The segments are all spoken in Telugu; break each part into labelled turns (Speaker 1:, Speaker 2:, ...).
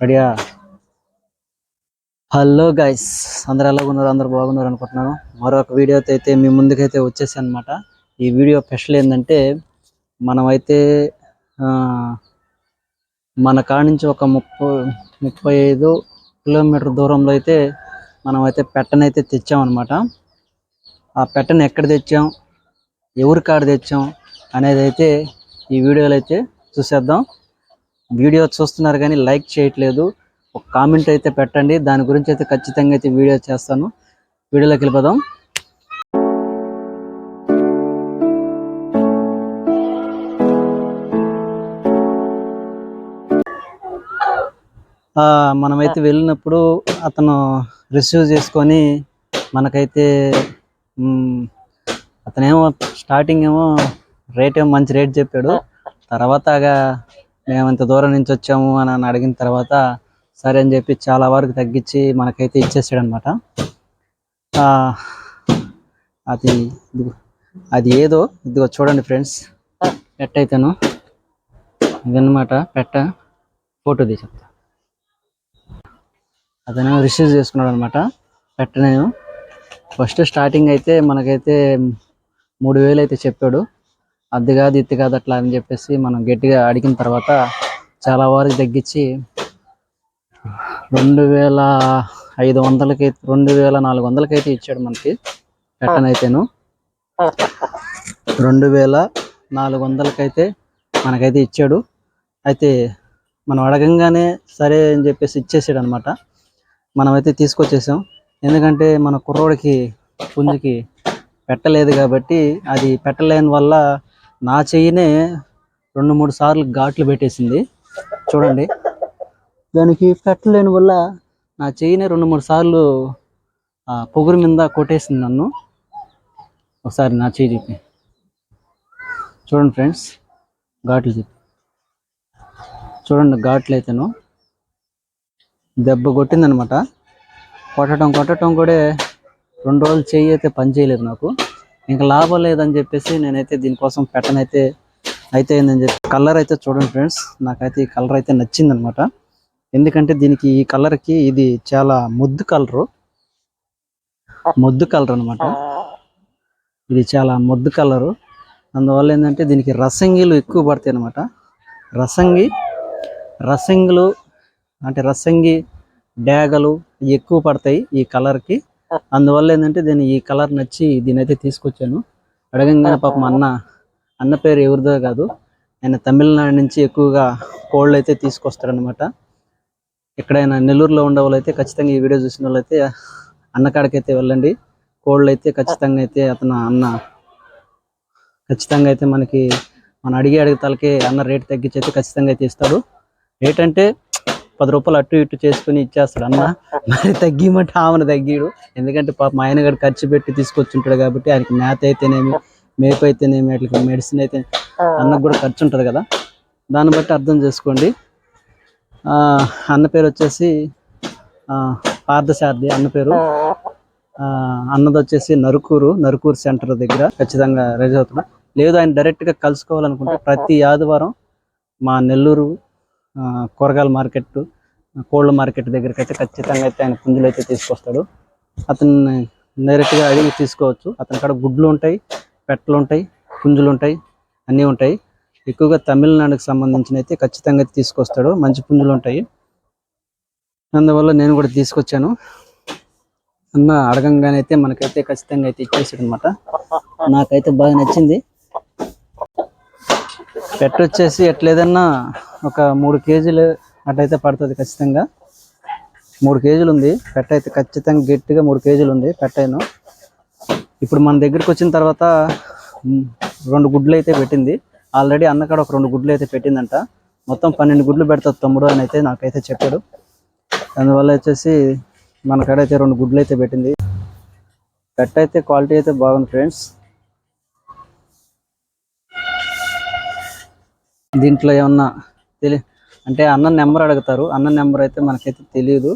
Speaker 1: రెడీయా? హలో గైస్ అందరు ఎలా ఉన్నారు? అందరు బాగున్నారు అనుకుంటున్నాను. మరొక వీడియోతో అయితే మీ ముందుకైతే వచ్చేసి అనమాట ఈ వీడియో స్పెషల్ ఏంటంటే మనమైతే ఆ, మన కాడ నుంచి ఒక ముప్పై ముప్పై ఐదు కిలోమీటర్ దూరంలో అయితే మనమైతే పెట్టనైతే తెచ్చామన్నమాట ఆ పెట్టను ఎక్కడ తెచ్చాం? ఎవరి కాడ తెచ్చాం? అనేది అయితే ఈ వీడియోలో అయితే చూసేద్దాం. వీడియో చూస్తున్నారు కానీ లైక్ చేయట్లేదు. ఒక కామెంట్ అయితే పెట్టండి. దాని గురించి అయితే ఖచ్చితంగా అయితే వీడియో చేస్తాను. వీడియోలోకి వెళ్ళిపోదాం. ఆ, మనమైతే వెళ్ళినప్పుడు అతను రిసీవ్ చేసుకొని మనకైతే అతనేమో స్టార్టింగ్ ఏమో రేట్ ఏమో మంచి రేట్ చెప్పాడు. తర్వాత మేము ఇంత దూరం నుంచి వచ్చాము అని అని అడిగిన తర్వాత సరే అని చెప్పి చాలా వరకు తగ్గించి మనకైతే ఇచ్చేసాడు అనమాట అది అది ఏదో ఇదిగో చూడండి ఫ్రెండ్స్ పెట్ట అయితేను ఇదన్నమాట పెట్ట ఫోటో తీసి చెప్తా. అతను రిసీవ్ చేసుకున్నాడు అనమాట పెట్ట నేను. ఫస్ట్ స్టార్టింగ్ అయితే మనకైతే మూడు వేలు అయితే చెప్పాడు. అది కాదు ఇది కాదు అట్లా అని చెప్పేసి మనం గట్టిగా అడిగిన తర్వాత చాలా వరకు తగ్గించి రెండు వేల ఐదు వందలకి రెండు వేల నాలుగు వందలకైతే ఇచ్చాడు మనకి అయితేను. రెండు వేల నాలుగు వందలకైతే మనకైతే ఇచ్చాడు. అయితే మనం అడగంగానే సరే అని చెప్పేసి ఇచ్చేసాడు అనమాట మనమైతే తీసుకొచ్చేసాం. ఎందుకంటే మన కుర్రోడికి పుంజుకి పెట్టలేదు కాబట్టి అది పెట్టలేని వల్ల నా చెయ్యినే రెండు మూడు సార్లు ఘాట్లు పెట్టేసింది. చూడండి. దానికి పెట్టలేని వల్ల నా చెయ్యినే రెండు మూడు సార్లు పొగురు మీద కొట్టేసింది నన్ను. ఒకసారి నా చెయ్యి చెప్పి చూడండి ఫ్రెండ్స్ ఘాట్లు చెప్పి చూడండి ఘాట్లు అయితేను దెబ్బ కొట్టిందనమాట. కొట్టడం కొట్టడం కూడా రెండు రోజులు చెయ్యి అయితే పని చేయలేదు నాకు. ఇంకా లాభం లేదని చెప్పేసి నేనైతే దీనికోసం ప్యాటర్న్ అయితే ఏందని చెప్పి కలర్ అయితే చూడండి ఫ్రెండ్స్ నాకైతే ఈ కలర్ అయితే నచ్చింది అనమాట ఎందుకంటే దీనికి ఈ కలర్కి ఇది చాలా ముద్దు కలరు ముద్దు కలర్ అనమాట. ఇది చాలా ముద్దు కలరు అందువల్ల ఏంటంటే దీనికి రసంగిలు ఎక్కువ పడతాయి అనమాట. రసంగి రసంగులు అంటే రసంగి డ్యాగలు ఎక్కువ పడతాయి ఈ కలర్కి అందువల్ల ఏంటంటే దీని ఈ కలర్ నచ్చి దీని అయితే తీసుకొచ్చాను. అడగంగానే పాపం అన్న అన్న పేరు ఎవరిదో కాదు. ఆయన తమిళనాడు నుంచి ఎక్కువగా కోళ్ళు అయితే తీసుకొస్తాడనమాట ఎక్కడైనా నెల్లూరులో ఉండే వాళ్ళు అయితే ఖచ్చితంగా ఈ వీడియో చూసిన వాళ్ళు అయితే వెళ్ళండి. కోళ్ళు అయితే ఖచ్చితంగా అయితే అతను అన్న ఖచ్చితంగా అయితే మనకి మన అడిగే తలకే అన్న రేట్ తగ్గించి అయితే ఖచ్చితంగా అయితే ఇస్తాడు. రేట్ అంటే పది రూపాయలు అటు ఇటు చేసుకుని ఇచ్చేస్తాడు. అన్న మరి తగ్గిమంటే ఆమెను తగ్గిడు. ఎందుకంటే పాప మా ఆయన గడు ఖర్చు పెట్టి తీసుకొచ్చుంటాడు కాబట్టి ఆయనకి మేత అయితేనేమి మేపు అయితేనేమి అట్లా మెడిసిన్ అయితే అన్నకు కూడా ఖర్చు ఉంటుంది కదా. దాన్ని బట్టి అర్థం చేసుకోండి. ఆ, అన్న పేరు వచ్చేసి ఆ, పార్థసారథి అన్న పేరు. ఆ, అన్నది వచ్చేసి నరుకూరు నరుకూరు సెంటర్ దగ్గర ఖచ్చితంగా రైజ్ అవుతున్నా. లేదు ఆయన డైరెక్ట్గా కలుసుకోవాలనుకుంటే ప్రతి ఆదివారం మా నెల్లూరు కూరగాయల మార్కెట్ కోళ్ళ మార్కెట్ దగ్గరికి అయితే ఖచ్చితంగా అయితే ఆయన పుంజులు అయితే తీసుకొస్తాడు. అతన్ని డైరెక్ట్గా అడిగి తీసుకోవచ్చు. అతని కాడ గుడ్లు ఉంటాయి పెట్టలు ఉంటాయి పుంజులు ఉంటాయి అన్నీ ఉంటాయి. ఎక్కువగా తమిళనాడుకి సంబంధించిన అయితే ఖచ్చితంగా అయితే తీసుకొస్తాడు. మంచి పుంజులు ఉంటాయి. అందువల్ల నేను కూడా తీసుకొచ్చాను. అన్న అడగంగానే అయితే మనకైతే ఖచ్చితంగా అయితే ఇచ్చేసాడు అనమాట నాకైతే బాగా నచ్చింది. పెట్ట వచ్చేసి ఎట్లేదన్నా ఒక మూడు కేజీలు అటైతే పడుతుంది ఖచ్చితంగా. మూడు కేజీలు ఉంది. పెట్ట అయితే ఖచ్చితంగా గట్టిగా మూడు కేజీలు ఉంది పెట్టైను. ఇప్పుడు మన దగ్గరికి వచ్చిన తర్వాత రెండు గుడ్లు అయితే పెట్టింది. ఆల్రెడీ అన్నకాడ ఒక రెండు గుడ్లు అయితే పెట్టిందంట. మొత్తం పన్నెండు గుడ్లు పెడతారు తమ్ముడు అని అయితే నాకైతే చెప్పాడు. అందువల్ల వచ్చేసి మన కాడ అయితే రెండు గుడ్లు అయితే పెట్టింది. పెట్ట అయితే క్వాలిటీ అయితే బాగుంది ఫ్రెండ్స్. దీంట్లో ఏమన్నా తెలి అంటే అన్న నెంబర్ అడుగుతారు. అన్న నెంబర్ అయితే మనకైతే తెలియదు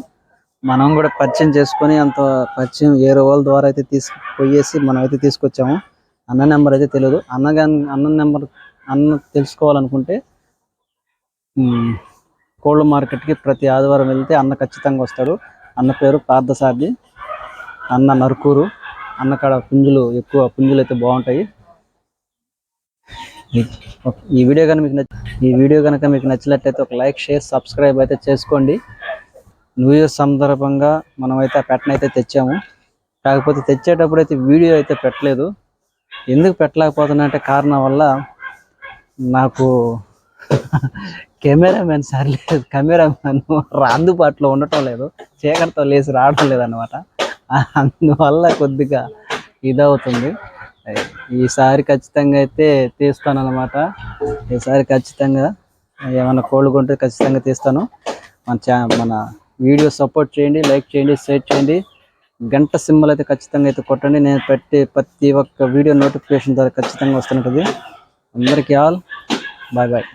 Speaker 1: మనం కూడా పరిచయం చేసుకొని అంత పరిచయం ఏ వాళ్ళ ద్వారా అయితే తీసుకుపోయేసి మనం అయితే తీసుకొచ్చాము. అన్న నెంబర్ అయితే తెలియదు అన్న అన్న నెంబర్ అన్న తెలుసుకోవాలనుకుంటే కోళ్ళ మార్కెట్కి ప్రతి ఆదివారం వెళ్తే అన్న ఖచ్చితంగా వస్తాడు. అన్న పేరు పార్థసారథి. అన్న నరుకూరు. అన్న కాడ పుంజులు ఎక్కువ పుంజులు అయితే బాగుంటాయి. ఈ- వీడియో కనుక మీకు ఈ వీడియో కనుక మీకు నచ్చినట్లయితే ఒక లైక్ షేర్ సబ్స్క్రైబ్ అయితే చేసుకోండి. న్యూ ఇయర్ సందర్భంగా మనమైతే ఆ పెట్టనైతే తెచ్చాము. కాకపోతే తెచ్చేటప్పుడు అయితే వీడియో అయితే పెట్టలేదు. ఎందుకు పెట్టలేకపోతున్నా అంటే కారణం వల్ల నాకు కెమెరామెన్ లేదు. కెమెరామెన్ అందుబాటులో ఉండటం లేదు. చీకటితో లేచి రావడం లేదన్నమాట. అందువల్ల కొద్దిగా ఇదవుతుంది. ఈసారి ఖచ్చితంగా అయితే తీస్తాను అనమాట ఈసారి ఖచ్చితంగా ఏమైనా కోళ్ళు కొంటే ఖచ్చితంగా తీస్తాను. మన ఛా మన వీడియో సపోర్ట్ చేయండి లైక్ చేయండి షేర్ చేయండి. గంట సింబల్ అయితే ఖచ్చితంగా అయితే కొట్టండి. నేను పెట్టే ప్రతి ఒక్క వీడియో నోటిఫికేషన్ ద్వారా ఖచ్చితంగా వస్తుంటుంది అందరికీ ఆల్ బాయ్ బాయ్.